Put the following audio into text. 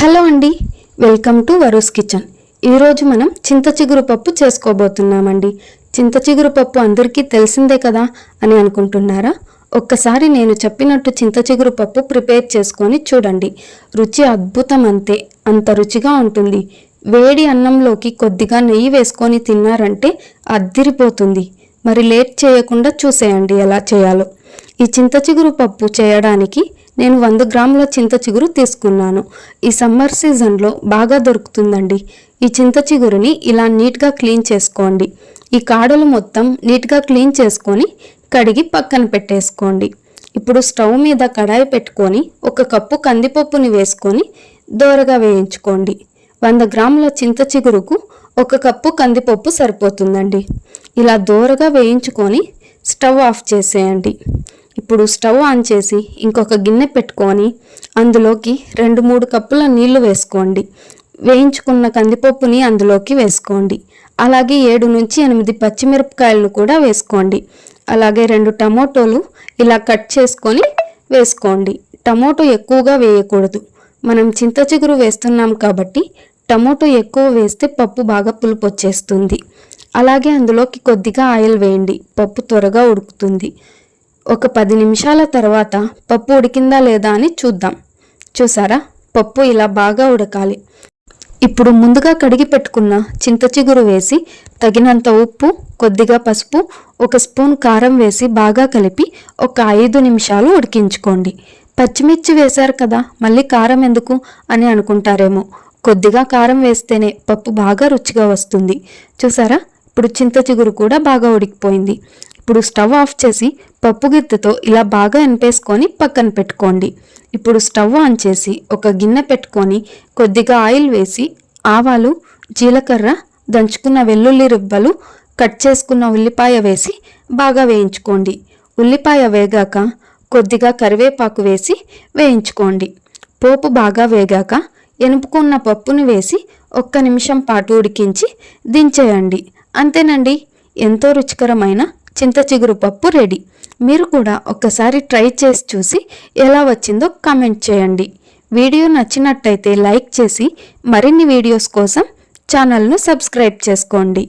Hello అండి welcome to వరుస్ kitchen. ఈరోజు మనం చింత చిగురు పప్పు చేసుకోబోతున్నామండి. చింత చిగురు పప్పు అందరికీ తెలిసిందే కదా అని అనుకుంటున్నారా? ఒక్కసారి నేను చెప్పినట్టు చింత చిగురు పప్పు ప్రిపేర్ చేసుకొని చూడండి. రుచి అద్భుతం అంతే అంత రుచిగా ఉంటుంది. వేడి అన్నంలోకి కొద్దిగా నెయ్యి వేసుకొని తిన్నారంటే అద్దిరిపోతుంది. మరి లేట్ చేయకుండా చూసేయండి ఎలా చేయాలో. ఈ చింత చిగురు పప్పు చేయడానికి నేను వంద గ్రాముల చింత చిగురు తీసుకున్నాను. ఈ సమ్మర్ సీజన్లో బాగా దొరుకుతుందండి. ఈ చింత చిగురుని ఇలా నీట్గా క్లీన్ చేసుకోండి. ఈ కాడలు మొత్తం నీట్గా క్లీన్ చేసుకొని కడిగి పక్కన పెట్టేసుకోండి. ఇప్పుడు స్టవ్ మీద కడాయి పెట్టుకొని ఒక కప్పు కందిపప్పుని వేసుకొని దోరగా వేయించుకోండి. వంద గ్రాముల చింత చిగురుకు ఒక కప్పు కందిపప్పు సరిపోతుందండి. ఇలా దోరగా వేయించుకొని స్టవ్ ఆఫ్ చేసేయండి. ఇప్పుడు స్టవ్ ఆన్ చేసి ఇంకొక గిన్నె పెట్టుకొని అందులోకి రెండు మూడు కప్పుల నీళ్ళు వేసుకోండి. వేయించుకున్న కందిపప్పుని అందులోకి వేసుకోండి. అలాగే ఏడు నుంచి ఎనిమిది పచ్చిమిరపకాయలను కూడా వేసుకోండి. అలాగే రెండు టమోటోలు ఇలా కట్ చేసుకొని వేసుకోండి. టమోటో ఎక్కువగా వేయకూడదు. మనం చింత చిగురు వేస్తున్నాం కాబట్టి టమోటో ఎక్కువ వేస్తే పప్పు బాగా పులుపు వచ్చేస్తుంది అలాగే అందులోకి కొద్దిగా ఆయిల్ వేయండి. పప్పు త్వరగా ఉడుకుతుంది. ఒక పది నిమిషాల తర్వాత పప్పు ఉడికిందా లేదా అని చూద్దాం. చూసారా? పప్పు ఇలా బాగా ఉడకాలి. ఇప్పుడు ముందుగా కడిగి పెట్టుకున్న చింత చిగురు వేసి తగినంత ఉప్పు కొద్దిగా పసుపు ఒక స్పూన్ కారం వేసి బాగా కలిపి ఒక ఐదు నిమిషాలు ఉడికించుకోండి. పచ్చిమిర్చి వేశారు కదా మళ్ళీ కారం ఎందుకు అని అనుకుంటారేమో. కొద్దిగా కారం వేస్తేనే పప్పు బాగా రుచిగా వస్తుంది. చూసారా? ఇప్పుడు చింత చిగురు కూడా బాగా ఉడికిపోయింది. ఇప్పుడు స్టవ్ ఆఫ్ చేసి పప్పు గిత్తతో ఇలా బాగా ఎనిపేసుకొని పక్కన పెట్టుకోండి. ఇప్పుడు స్టవ్ ఆన్ చేసి ఒక గిన్నె పెట్టుకొని కొద్దిగా ఆయిల్ వేసి ఆవాలు జీలకర్ర దంచుకున్న వెల్లుల్లి రుబ్బలు కట్ చేసుకున్న ఉల్లిపాయ వేసి బాగా వేయించుకోండి. ఉల్లిపాయ వేగాక కొద్దిగా కరివేపాకు వేసి వేయించుకోండి. పోపు బాగా వేగాక ఎనుపుకున్న పప్పుని వేసి ఒక్క నిమిషం పాటు ఉడికించి దించేయండి. అంతేనండి? ఎంతో రుచికరమైన చింత చిగురు పప్పు రెడీ. మీరు కూడా ఒక్కసారి ట్రై చేసి చూసి ఎలా వచ్చిందో కామెంట్ చేయండి. వీడియో నచ్చినట్టయితే లైక్ చేసి మరిన్ని వీడియోస్ కోసం ఛానల్ను సబ్స్క్రైబ్ చేసుకోండి.